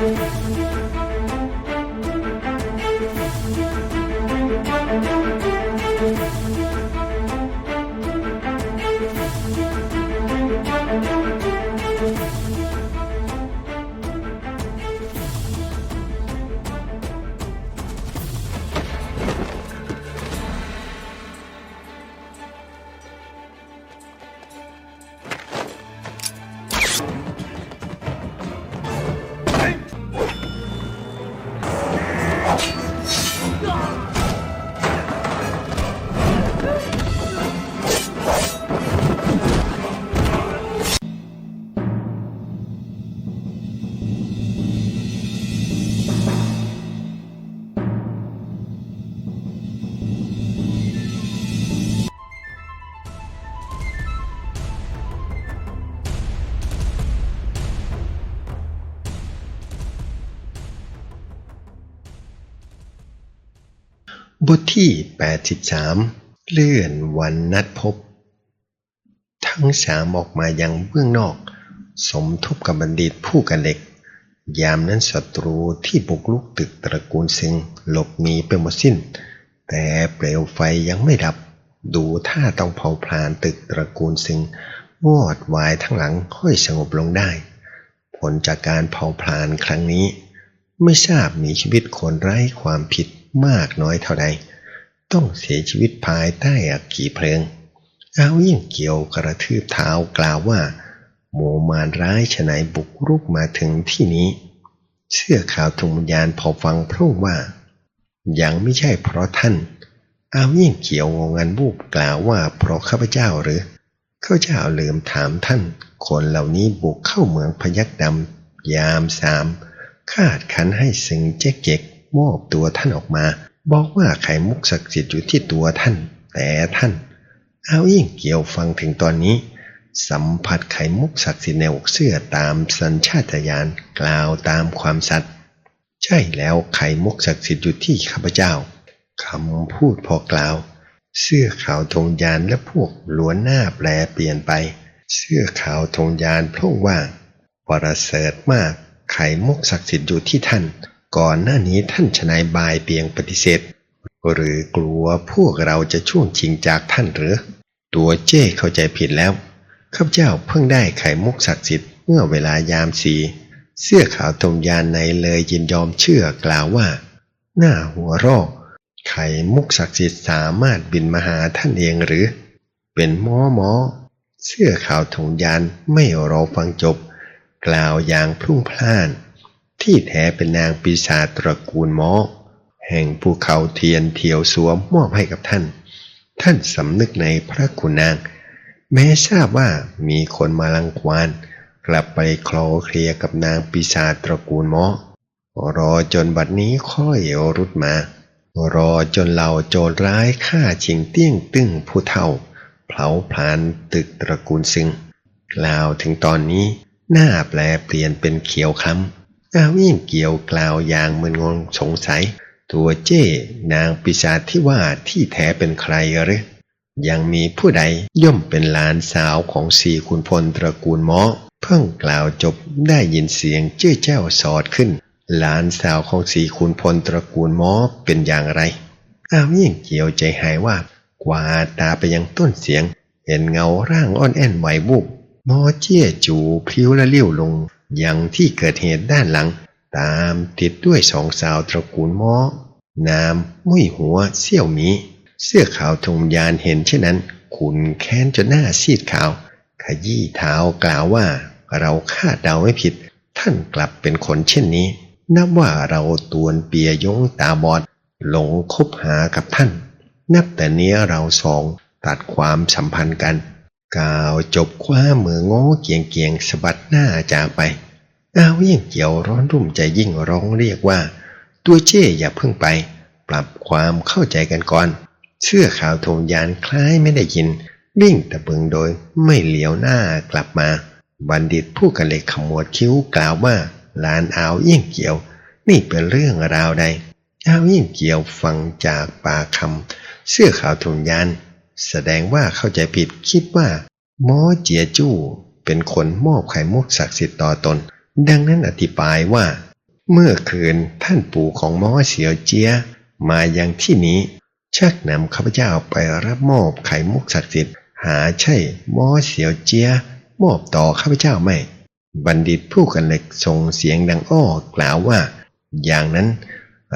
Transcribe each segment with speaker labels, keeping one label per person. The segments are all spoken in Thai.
Speaker 1: บท ที่ 83 เลื่อนวันนัดพบ ทั้งสามออกมายังเบื้องนอก สมทบกับบัณฑิตผู้กันเหล็ก ยามนั้นศัตรูที่บุกลุกตึกตระกูลซิงหลบหนีไปหมดสิ้น แต่เปลวไฟยังไม่ดับ ดูท่าต้องเผาพลานตึกตระกูลซิงวอดวายทั้งหลังค่อยสงบลงได้ ผลจากการเผาพลานครั้งนี้ ไม่ทราบมีชีวิตคนไร้ความผิดมากน้อยเท่าใด ต้องเสียชีวิตภายใต้อักขีเพลิงเอายิ่งเกี่ยวกระทืบเท้ากล่าวว่า โมมารร้ายฉไนบุกรุกมาถึงที่นี้ เสื้อขาวทุงวิญญาณพอฟังพรุ่งว่า ยังไม่ใช่เพราะท่านเอายิ่งเกี่ยวงงันบูบกล่าวว่าเพราะข้าพเจ้าหรือข้าเจ้าลืมถามท่าน คนเหล่านี้บุกเข้าเมืองพยักดำยามสามคาดคันให้สิงเจ๊กเจ๊กมอบตัวท่านออกมา บอกว่าไข่มุกศักดิ์สิทธิ์อยู่ที่ตัวท่าน แต่ท่าน เอายิ่งเกี่ยวฟังถึงตอนนี้ สัมผัสไข่มุกศักดิ์สิทธิ์ในอกเสื้อตามสัญชาตญาณกล่าวตามความสัตย์ใช่แล้วไข่มุกศักดิ์สิทธิ์อยู่ที่ข้าพเจ้าคำพูดพอกล่าว เสื้อขาวธงยานและพวกล้วนหน้าแปลเปลี่ยนไป เสื้อขาวธงยานพร่งว่าประเสริฐมากไข่มุกศักดิ์สิทธิ์อยู่ที่ท่าน ก่อนหน้านี้ท่านชนายบายเปียงปฏิเสธ หรือกลัวพวกเราจะช่วงชิงจากท่านหรือ ตัวเจ้เข้าใจผิดแล้วข้าพเจ้าเพิ่งได้ไข่มุกศักดิ์สิทธิ์เมื่อเวลายามสีเสื้อขาวธงยานในเลยยินยอมเชื่อกล่าวว่า หน้าหัวรอกไข่มุกศักดิ์สิทธิ์สามารถบินมาหาท่านเองหรือ เป็นหมอหมอ เสื้อขาวธงยานไม่รอฟังจบ กล่าวอย่างพรุ่งพล่าน ที่แท้เป็นนางปีศาจตระกูลหมอแห่งภูเขาเทียนเทียวสวมมอบให้กับท่าน ท่านสำนึกในพระคุณนาง แม้ทราบว่ามีคนมาลังควานกลับไปคลอเคลียกับนางปีศาจตระกูลหมอรอจนบัดนี้ค่อยรุดมา รอจนเหล่าโจรร้ายฆ่าชิงเตี้ยงตึ้งผู้เฒ่า เผาพลานตึกตระกูลซึ่งล่าวถึงตอนนี้หน้าแปลเปลี่ยนเป็นเขียวคล้ำ อาวิ่งเกี่ยวกล่าวอย่างมึนงงสงสัย ตัวเจ้นางปีศาจที่ว่าที่แท้เป็นใครหรือยังมีผู้ใดย่อมเป็นหลานสาวของสีคุณพลตระกูลหมอเพิ่งกล่าวจบได้ยินเสียงเจ้าเจ้าสอดขึ้น หลานสาวของสีคุณพลตระกูลหมอเป็นอย่างไรอ้าวยิ่งเกี่ยวใจหายว่ากวาตาไปยังต้นเสียง เห็นเงาร่างอ่อนแอนไหวบุบหมอเจี้ยจูพลิ้วและเลี้ยวลง ยังที่เกิดเหตุด้านหลัง ตามติดด้วยสองสาวตระกูลหมอนามมุ้ยหัวเสี่ยวหมี เสื้อขาวธงยานเห็นเช่นนั้น ขุนแค้นจนหน้าซีดขาว ขยี้เท้ากล่าวว่า เราคาดเดาไม่ผิด ท่านกลับเป็นคนเช่นนี้ นับว่าเราตวนเปียยงตาบอด หลงคบหากับท่าน นับแต่เนี้ยเราสองตัดความสัมพันธ์กัน กล่าวจบคว้ามือโง่เกียงเกียงสะบัดหน้าจากไป อ้าวยิ่งเกี่ยวร้อนรุ่มใจยิ่งร้องเรียกว่า ตัวเจ้อย่าเพิ่งไป ปรับความเข้าใจกันก่อน เสื้อขาวธงยานคล้ายไม่ได้ยิน วิ่งตะบึงโดยไม่เหลียวหน้ากลับมา บัณฑิตผู้กันเลยขมวดคิ้วกล่าวว่าลานอาวเยี่ยงเกี่ยว นี่เป็นเรื่องราวใดอาวเยี่ยงเกี่ยวฟังจากปากคำเสื้อขาวธงยาน แสดงว่าเข้าใจผิดคิดว่าหมอเจียจู้เป็นคนมอบไข่มุกศักดิ์สิทธิ์ต่อตน ดังนั้นอธิบายว่า เมื่อคืนท่านปู่ของหมอเสียวเจียมายังที่นี้ชักนำข้าพเจ้าไปรับมอบไข่มุกศักดิ์สิทธิ์หาใช่หมอเสียวเจียมอบต่อข้าพเจ้าไม่ บัณฑิตผู้กันเหล็กส่งเสียงดังอ้อกล่าวว่า อย่างนั้น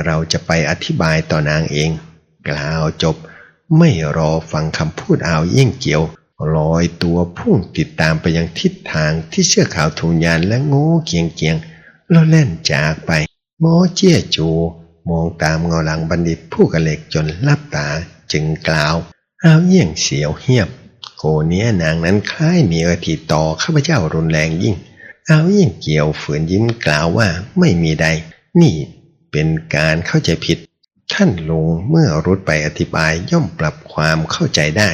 Speaker 1: เราจะไปอธิบายต่อนางเอง กล่าวจบ ไม่รอฟังคำพูดอาวยิ่งเกี่ยว ลอยตัวพุ่งติดตามไปยังทิศทางที่เชือกขาวทุนยานและโง่เกียงเกียงแล้วแล่นจากไปหมอเจี้ยจู มองตามเงาหลังบัณฑิตผู้กันเล็กจนลับตาจึงกล่าวอาวเยี่ยงเสียวเหียบโกเนี้ยนางนั้นคล้ายมีอธิต่อข้าพเจ้ารุนแรงยิ่งอาวยิ่ยงเกี่ยวฝืนยิ้มกล่าวว่าไม่มีใด นี่เป็นการเข้าใจผิด ท่านลุงเมื่อรุดไปอธิบายย่อมปรับความเข้าใจได้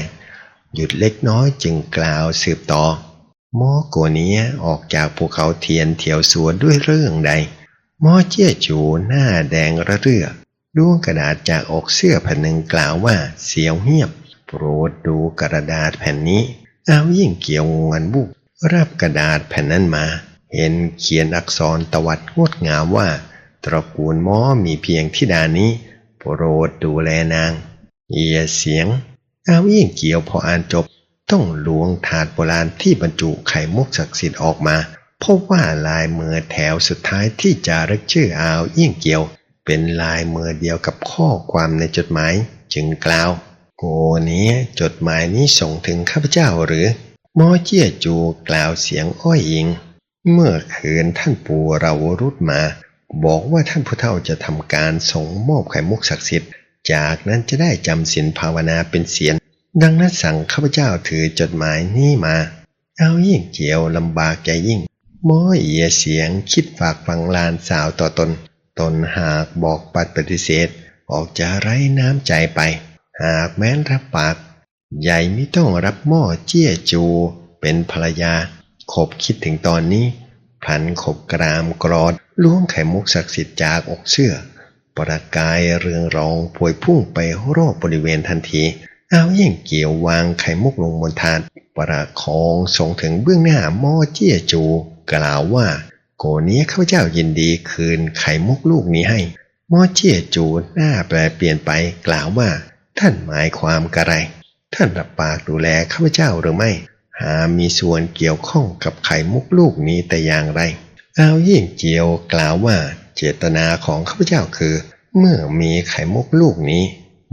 Speaker 1: หยุดเล็กน้อยจึงกล่าวสืบต่อหมอโกเนี้ยออกจากภูเขาเทียนเถียวสวนด้วยเรื่องใดหมอเจี้ยจูหน้าแดงระเรื่อดวงกระดาษจากอกเสื้อแผ่นหนึ่งกล่าวว่าเสียวเงียบ โปรดดูกระดาษแผ่นนี้เอายิ่งเกี่ยวงวนบุกรับกระดาษแผ่นนั้นมา เห็นเขียนอักษรตวัดงดงามว่า ตระกูลหมอมีเพียงที่ดานี้ โปรดดูแลนาง เอียเสียง เอายิ่งเกี่ยวพออ่านจบ ต้องล้วงถาดโบราณที่บรรจุไข่มุกศักดิ์สิทธิ์ออกมาพบว่าลายมือแถวสุดท้ายที่จารึกชื่ออาวยิ่งเกี่ยว เป็นลายมือเดียวกับข้อความในจดหมาย จึงกล่าวโกนี้จดหมายนี้ส่งถึงข้าพเจ้าหรือหมอเจียจูกล่าวเสียงอ้อยอิง เมื่อคืนท่านปู่เรารุดมา บอกว่าท่านผู้เฒ่าจะทำการส่งมอบไข่มุกศักดิ์สิทธิ์ จากนั้นจะได้จำศีลภาวนาเป็นเสียน ดังนั้นสั่งข้าพเจ้าถือจดหมายนี้มา เอายิ่งเกี่ยวลำบากใจยิ่งหมอเอียเสียงคิดฝากฟังลานสาวต่อตน ตนหากบอกปัดปฏิเสธ ออกจะไร้น้ำใจไป หากแม้นรับปาก ใหญ่ไม่ต้องรับหม้อเจี้ยจูเป็นภรรยา ขบคิดถึงตอนนี้พลันขบกรามกรอดล้วงไข่มุกศักดิ์สิทธิ์จากอกเสื้อ ประกายเรืองรองพวยพุ่งไปรอบบริเวณทันที เอาเยี่ยงเกี่ยววางไข่มุกลงบนทานประคองส่งถึงเบื้องหน้าหม้อเจี้ยจู กล่าวว่า โกนี้ข้าพเจ้ายินดีคืนไข่มุกลูกนี้ให้หม้อเจี้ยจูหน้าแปลเปลี่ยนไปกล่าวว่า ท่านหมายความกระไร ท่านรับปากดูแลข้าพเจ้าหรือไม่ หามีส่วนเกี่ยวข้องกับไข่มุกลูกนี้แต่อย่างไรเอาเยิ่งเจียวกล่าวว่า เจตนาของข้าพเจ้าคือ เมื่อมีไข่มุกลูกนี้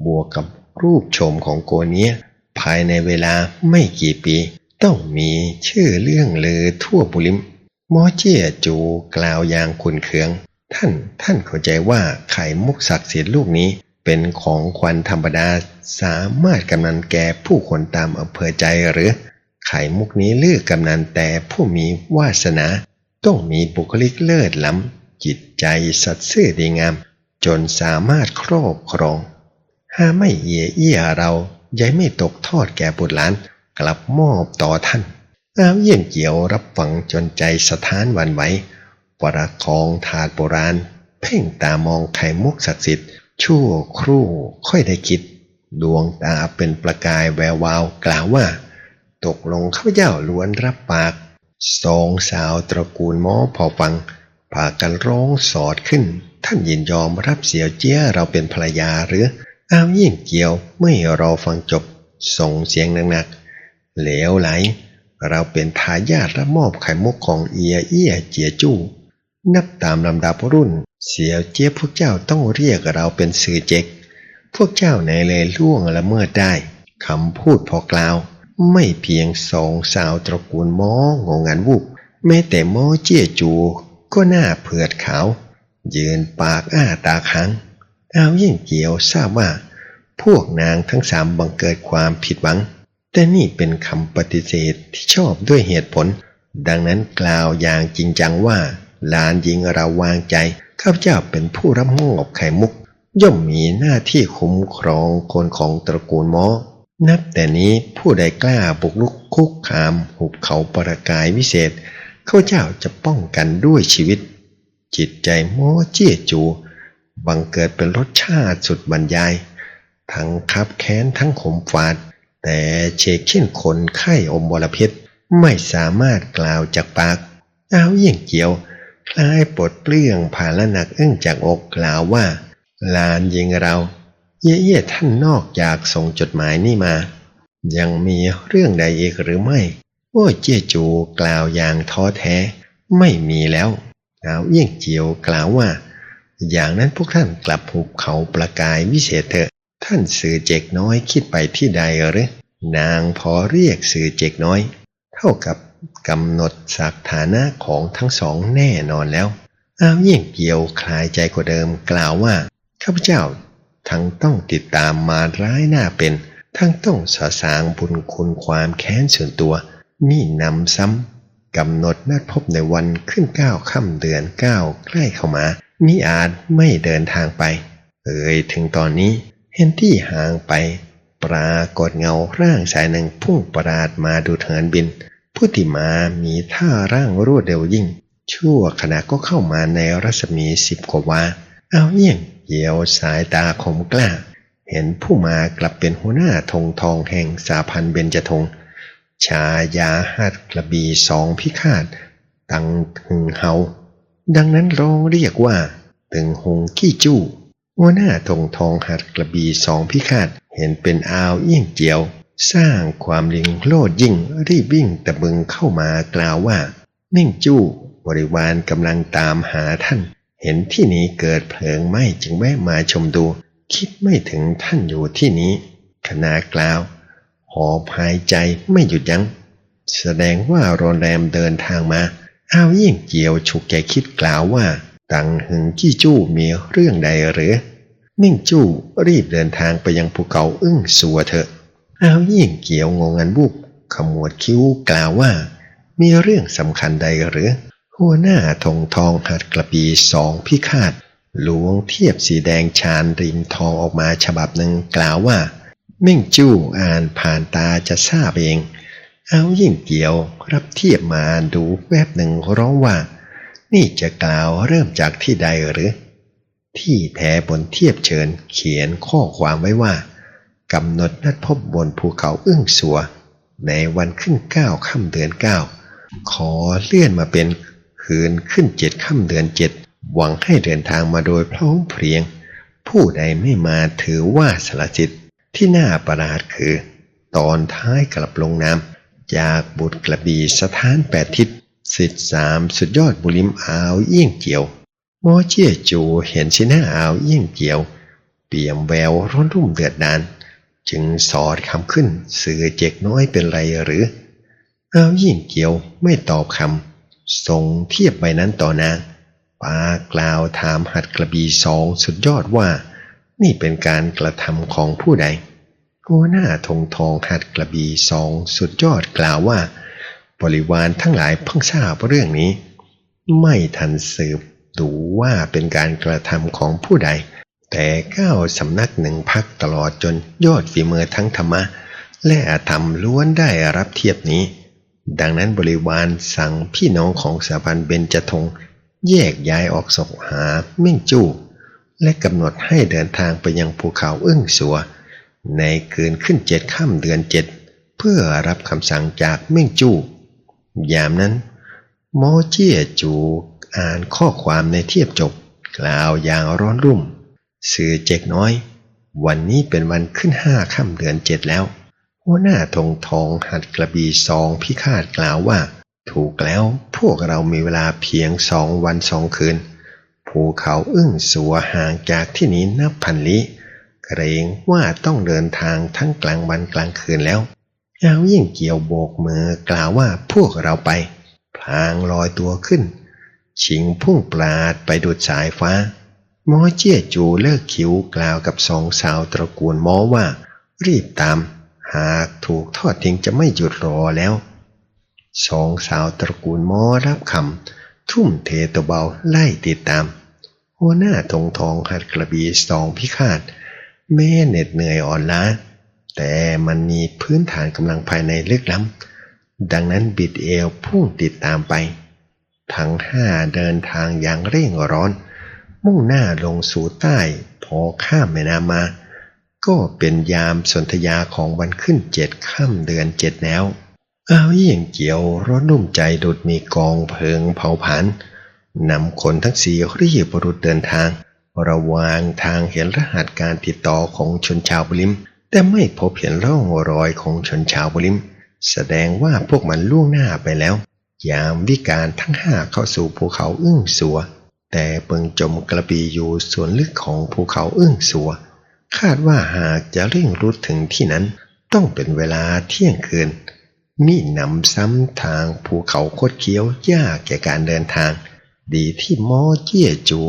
Speaker 1: บวกกับ รูปชมของโกเนี้ยภายในเวลาไม่กี่ปี ต้องมีชื่อเรื่องลือทั่วบุริมมอเจียจูกล่าวอย่างคุนเคือง ท่านท่านเข้าใจว่าไข่มุกศักดิ์สิทธิ์ลูกนี้เป็นของควันธรรมดาสามารถกำนันแก่ผู้คนตามอำเภอใจหรือ ไข่มุกนี้เลือกกำนันแต่ผู้มีวาสนา ต้องมีบุคลิกเลิศล้ำจิตใจสัตย์ซื่อดีงาม จนสามารถครอบครอง หาไม่เอียเอี้ยเรายายไม่ตกทอดแก่บุตรหลาน กลับมอบต่อท่านอาเยี่ยงเกี่ยวรับฟังจนใจสะท้านวันไหวประคองถาดโบราณ เพ่งตามองไข่มุกศักดิ์สิทธิ์ชั่วครู่ค่อยได้คิด ดวงตาเป็นประกายแวววาวกล่าวว่า ตกลงข้าพเจ้าล้วนรับปากสองสาวตระกูลหมอพอฟังพากันร้องสอดขึ้น ท่านยินยอมรับเสียวเจี้ยเราเป็นภรรยาหรือ อ้าวยิ่งเกี่ยวไม่รอฟังจบส่งเสียงหนักๆเหลวไหล เราเป็นทายาทรับมอบไข่มุกของเอียเอี้ยเจียจู้นับตามลำดับรุ่น เสียวเจี๊ยบพวกเจ้าต้องเรียกเราเป็นสื่อเจ็ก พวกเจ้าในเลยล่วงละเมิดได้คำพูดพอกล่าว ไม่เพียงสองสาวตระกูลม้องงงันวุบแม้แต่ม้อเจี้ยจูก็หน้าเผือดขาว ยืนปากอ้าตาค้าง อาวยิ่งเกียวทราบว่า พวกนางทั้งสามบังเกิดความผิดหวัง แต่นี่เป็นคำปฏิเสธที่ชอบด้วยเหตุผล ดังนั้นกล่าวอย่างจริงจังว่าหลานหญิงเราวางใจข้าพเจ้าเป็นผู้รับมอบไข่มุก ย่อมมีหน้าที่คุ้มครองคนของตระกูลมอนับแต่นี้ผู้ใดกล้าบุกลุกคุกคาม หุบเขาประกายวิเศษข้าพเจ้าจะป้องกันด้วยชีวิต จิตใจมอเจี้ยจู บังเกิดเป็นรสชาติสุดบรรยาย ทั้งคับแค้นทั้งขมฝาด แต่เชกเช่นคนไข้อมบรพชรไม่สามารถกล่าวจากปากเอาเยี่ยงเกี่ยว คล้ายปลดเปลื้องภาระหนักอึ้งจากอกกล่าวว่า ลานยิงเรา เย่เย่ท่านนอกจากส่งจดหมายนี่มา ยังมีเรื่องใดอีกหรือไม่โอ้เจียจูกล่าวอย่างท้อแท้ ไม่มีแล้วกล่าวเยี่ยงเจียวกล่าวว่า อย่างนั้นพวกท่านกลับหุบเขาประกายวิเศษเถอะ ท่านสื่อเจกน้อยคิดไปที่ใดหรือนางพอเรียกสื่อเจกน้อย เท่ากับกำหนดสักฐานะของทั้งสองแน่นอนแล้ว อ้าวเยี่ยงเกี่ยวคลายใจกว่าเดิมกล่าวว่าข้าพเจ้าทั้งต้องติดตามมาร้ายหน้าเป็น ทั้งต้องสะสางบุญคุณความแค้นส่วนตัว นี่นำซ้ำกำหนดนัดพบในวันขึ้นเก้าค่ำเดือนเก้าใกล้เข้ามา มิอาจไม่เดินทางไป เอ่ยถึงตอนนี้เห็นที่ห่างไป ปรากฏเงาร่างชายหนึ่งพุ่งประหลาดมาดูเถินบิน ผู้ที่มามีท่าร่างรวดเร็วยิ่ง ชั่วขณะก็เข้ามาในรัศมีสิบกว่าวาเอาเยี่ยงเหี่ยวสายตาคมกล้า เห็นผู้มากลับเป็นหัวหน้าธงทองแห่งสาพันเบญจธงชายาหัดกระบีสองพิฆาต ตังถึงเฮา ดังนั้นเร้องเรียกว่าตึงหงขี้จู้หัวหน้าธงทองหัดกระบีสองพิฆาตเห็นเป็นอาวเยี่ยงเจียว สร้างความลิงโลดยิ่งรีบวิ่งตะบึงเข้ามากล่าวว่าเม่งจู้บริวารกำลังตามหาท่าน เห็นที่นี้เกิดเพลิงไหม้จึงแวะมาชมดู คิดไม่ถึงท่านอยู่ที่นี้ขณะกล่าวหอบหายใจไม่หยุดยัง้งแสดงว่าโรงแรมเดินทางมา อ้าวยิ่งเจียวฉุกแกคิดกล่าวว่าตังหึงจี้จู้มีเรื่องใดหรือมิ่งจู้รีบเดินทางไปยังภูเขาอึ้งสัวเถอะอ้าวยิ่งเกี่ยวงงงันบุบขมวดคิ้วกล่าวว่า มีเรื่องสำคัญใดหรือ หัวหน้าธงทองหัดกระปีสองพิฆาตหลวงเทียบสีแดงชานริมทองออกมาฉบับหนึ่งกล่าวว่า เม่งจู้อ่านผ่านตาจะทราบเอง เอายิ่งเกี่ยวรับเทียบมาดูแวบหนึ่งร้องว่า นี่จะกล่าวเริ่มจากที่ใดหรือ ที่แท้บนเทียบเชิญเขียนข้อความไว้ว่ากำหนดนัดพบบนภูเขาอึ้งสัว ในวันขึ้นเก้าค่ำเดือนเก้าขอเลื่อนมาเป็นคืนขึ้นเจ็ดค่ำเดือนเจ็ดหวังให้เดินทางมาโดยพร้อมเพรียง ผู้ใดไม่มาถือว่าสละจิตที่น่าประหลาดคือ ตอนท้ายกลับลงน้ำ จากบุตรกระบีสถานแปดทิศสิทธิสามสุดยอดบุริมอาวเยี่ยงเกี่ยวมอเจียจูเห็นชิหน้าอาวเยี่ยงเกี่ยว เปี่ยมแววร้อนรุ่มเดือดดาน จึงสอดคำขึ้นสื่อเจกน้อยเป็นไรหรืออาวยิ่งเกี่ยวไม่ตอบคำส่งเทียบใบนั้นต่อนางปากล่าวถามหัดกระบีสองสุดยอดว่า นี่เป็นการกระทำของผู้ใด หัวหน้าธงทองหัดกระบีสองสุดยอดกล่าวว่า บริวารทั้งหลายเพิ่งทราบเรื่องนี้ ไม่ทันสืบดูว่าเป็นการกระทำของผู้ใด แต่ก้าสำนักหนึ่งพักตลอดจนยอดฝีมือทั้งธรรมะ และอธรรมล้วนได้รับเทียบนี้ ดังนั้นบริวารสั่งพี่น้องของสาพันเบญจทงแยกย้ายออกสกหาเม่งจู้และกำหนดให้เดินทางไปยังภูเขาอึ้งสัว ในคืนขึ้นเจ็ดค่ำเดือนเจ็ดเพื่อรับคำสั่งจากเม่งจู้ยามนั้นหมอเจี้ยจูอ่านข้อความในเทียบจบ กล่าวอย่างร้อนรุ่ม สื่อเจกน้อย วันนี้เป็นวันขึ้นห้าค่ำเดือนเจ็ดแล้ว หัวหน้าธงทองหัดกระบีสองพิฆาตกล่าวว่า ถูกแล้วพวกเรามีเวลาเพียงสองวันสองคืน ภูเขาอึ้งสัวห่างจากที่นี้นับพันลี้ เกรงว่าต้องเดินทางทั้งกลางวันกลางคืนแล้วเอายิ่งเกี่ยวโบกมือกล่าวว่าพวกเราไป พลางลอยตัวขึ้น ชิงพุ่งปราดไปดุดสายฟ้า หมอเจี้ยจูเลิกคิ้วกล่าวกับสองสาวตระกูลหมอว่า รีบตาม หากถูกทอดทิ้งจะไม่หยุดรอแล้ว สองสาวตระกูลหมอรับคำทุ่มเทตัวเบาไล่ติดตาม หัวหน้าธงทองหัดกระบีสองพิฆาต แม่เหน็ดเหนื่อยอ่อนล้า แต่มันมีพื้นฐานกำลังภายในลึกล้ำดังนั้นบิดเอวพุ่งติดตามไป ทั้งห้าเดินทางอย่างเร่งร้อน มุ่งหน้าลงสู่ใต้ พอข้ามแม่น้ำมา ก็เป็นยามสนธยาของวันขึ้นเจ็ดค่ำเดือนเจ็ดแล้วอ้าวยี่ยงเกี่ยวร้อนรุ่มใจดุดมีกองเพลิงเผาผลาญนำคนทั้งสี่รีบรุดเดินทาง ระวางทางเห็นรหัสการติดต่อของชนชาวบริม แต่ไม่พบเห็นร่องรอยของชนชาวบริม แสดงว่าพวกมันล่วงหน้าไปแล้ว ยามวิการทั้งห้าเข้าสู่ภูเขาอึ้งสัว แต่เปิงจมกระบีอยู่ส่วนลึกของภูเขาอึ้งสัว คาดว่าหากจะเร่งรุดถึงที่นั้น ต้องเป็นเวลาเที่ยงคืนนี่นำซ้ำทางภูเขาคดเคี้ยวยากแก่การเดินทาง ดีที่มอเจี้ยจู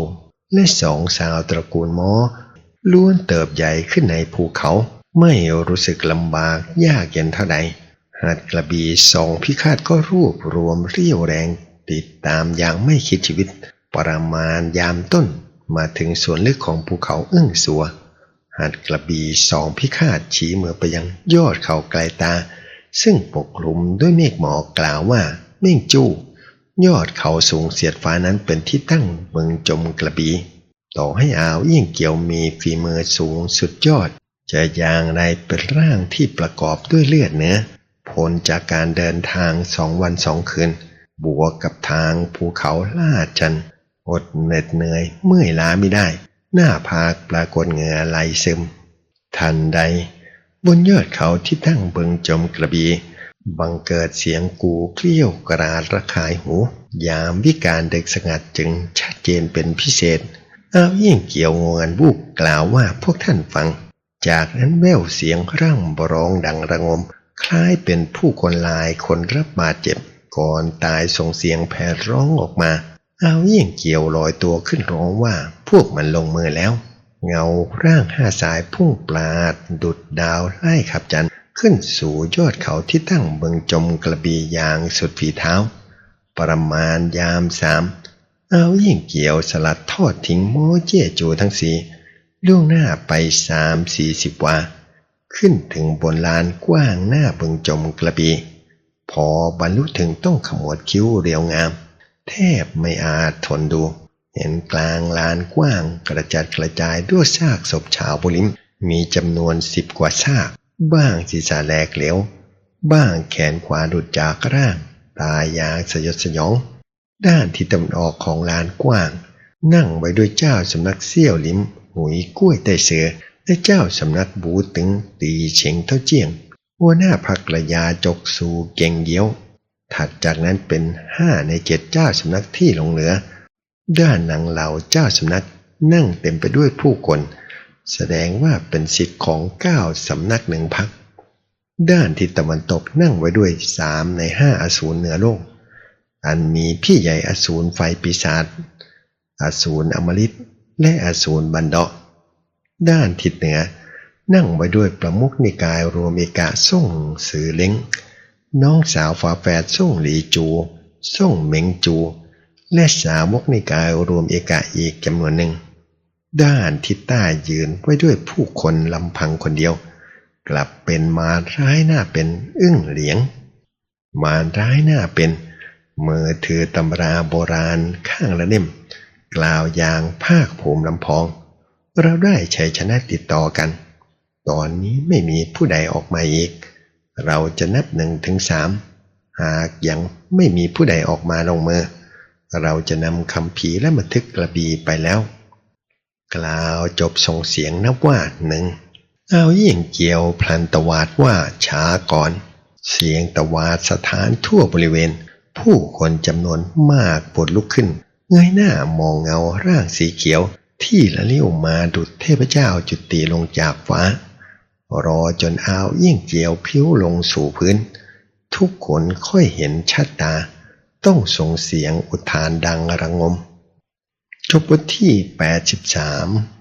Speaker 1: และสองสาวตระกูลมอล้วนเติบใหญ่ขึ้นในภูเขา ไม่รู้สึกลำบากยากเย็นเท่าใดหัดกระบี่สองพิฆาตก็รวบรวมเรี่ยวแรงติดตามอย่างไม่คิดชีวิต ประมาณยามต้นมาถึงส่วนลึกของภูเขาอึ้งสัวหัดกระบี่สองพิฆาตชี้มือไปยังยอดเขาไกลตา ซึ่งปกคลุมด้วยเมฆหมอกกล่าวว่าเม่งจู้ ยอดเขาสูงเสียดฟ้านั้นเป็นที่ตั้งเมืองจมกระบี ต่อให้อาวเยี่ยงเกี่ยวมีฝีมือสูงสุดยอด จะอย่างไรเป็นร่างที่ประกอบด้วยเลือดเนื้อผลจากการเดินทางสองวันสองคืน บวกกับทางภูเขาลาดชัน อดเหน็ดเหนื่อยเมื่อยล้าไม่ได้ หน้าผากปรากฏเหงื่อไหลซึม ทันใด บนยอดเขาที่ตั้งเบิงจมกระบี บังเกิดเสียงกูเกลี้ยวกราดระคายหู ยามวิการเด็กสงัดจึงชัดเจนเป็นพิเศษอาวยิ่งเกี่ยวงวนบุกกล่าวว่าพวกท่านฟัง จากนั้นแววเสียงร่ำบร้องดังระงม คล้ายเป็นผู้คนลายคนรับบาดเจ็บ ก่อนตายส่งเสียงแผ่ร้องออกมาอาวยิ่งเกี่ยวลอยตัวขึ้นร้องว่าพวกมันลงมือแล้ว เงาร่างห้าสายพุ่งปลาด ดุดดาวไล่ขับจันทร์ ขึ้นสู่ยอดเขาที่ตั้งเบิงจมกระบียางสุดฝีเท้า ประมาณยามสามเอายิ่งเกี่ยวสลัดทอดทิ้งโมเจจูทั้งสีล่วงหน้าไปสามสี่สิบวา ขึ้นถึงบนลานกว้างหน้าเบิงจมกระบี พอบรรลุถึงต้องขมวดคิ้วเรียวงาม แทบไม่อาจทนดู เห็นกลางลานกว้างกระจัดกระจายด้วยซากศพชาวบุริมมีจำนวนสิบกว่าซาก บ้างศีรษะแหลกเหลว บ้างแขนขวาดุดจากร่าง ตายยางสยดสยอง ด้านที่ตะวันออกของลานกว้าง นั่งไว้ด้วยเจ้าสำนักเซี่ยวลิมหุยกล้วยไต้เสือและเจ้าสำนักบูตึงตีเฉิงเท่าเจียง หัวหน้าพักระยาจกสูเก่งเยียว ถัดจากนั้นเป็นห้าในเจ็ดเจ้าสำนักที่หลงเหลือ ด้านหลังเหล่าเจ้าสำนักนั่งเต็มไปด้วยผู้คน แสดงว่าเป็นสิทธิ์ของเก้าสำนักหนึ่งพัก ด้านทิศตะวันตกนั่งไว้ด้วยสามในห้าอสูรเหนือโลก อันมีพี่ใหญ่อสูรไฟปีศาจอสูรอมฤตและอสูรบันเดาะ ด้านทิศเหนือ นั่งไว้ด้วยประมุขนิกายรวมเอกะส่งสือเล้งน้องสาวฝาแฝดส่งหลีจู ส่งเหม็งจู และสาวกนิกายรวมเอกะอีกจำนวนหนึ่ง ด้านทิศใต้ยืนไว้ด้วยผู้คนลำพังคนเดียว กลับเป็นมารร้ายหน้าเป็นอึ้งเหลียง มารร้ายหน้าเป็นมือถือตำราโบราณข้างละเล่ม กล่าวอย่างภาคภูมิลำพอง เราได้ชัยชนะติดต่อกัน ตอนนี้ไม่มีผู้ใดออกมาอีก เราจะนับหนึ่งถึงสามหากยังไม่มีผู้ใดออกมาลงมือ เราจะนำคำผีและบันทึกกระบีไปแล้ว กล่าวจบส่งเสียงนับว่าหนึ่งเอายิ่งเกียวพลันตวาดว่าช้าก่อน เสียงตวาดสถานทั่วบริเวณ ผู้คนจำนวนมากปวดลุกขึ้น เงยหน้ามองเงาร่างสีเขียวที่ละเลี้ยวมาดุจเทพเจ้าจุติลงจากฟ้า รอจนอาวยิ่งเจียวพิ้วลงสู่พื้น ทุกคนค่อยเห็นชัดตา ต้องส่งเสียงอุทานดังระงม จบบทที่ 83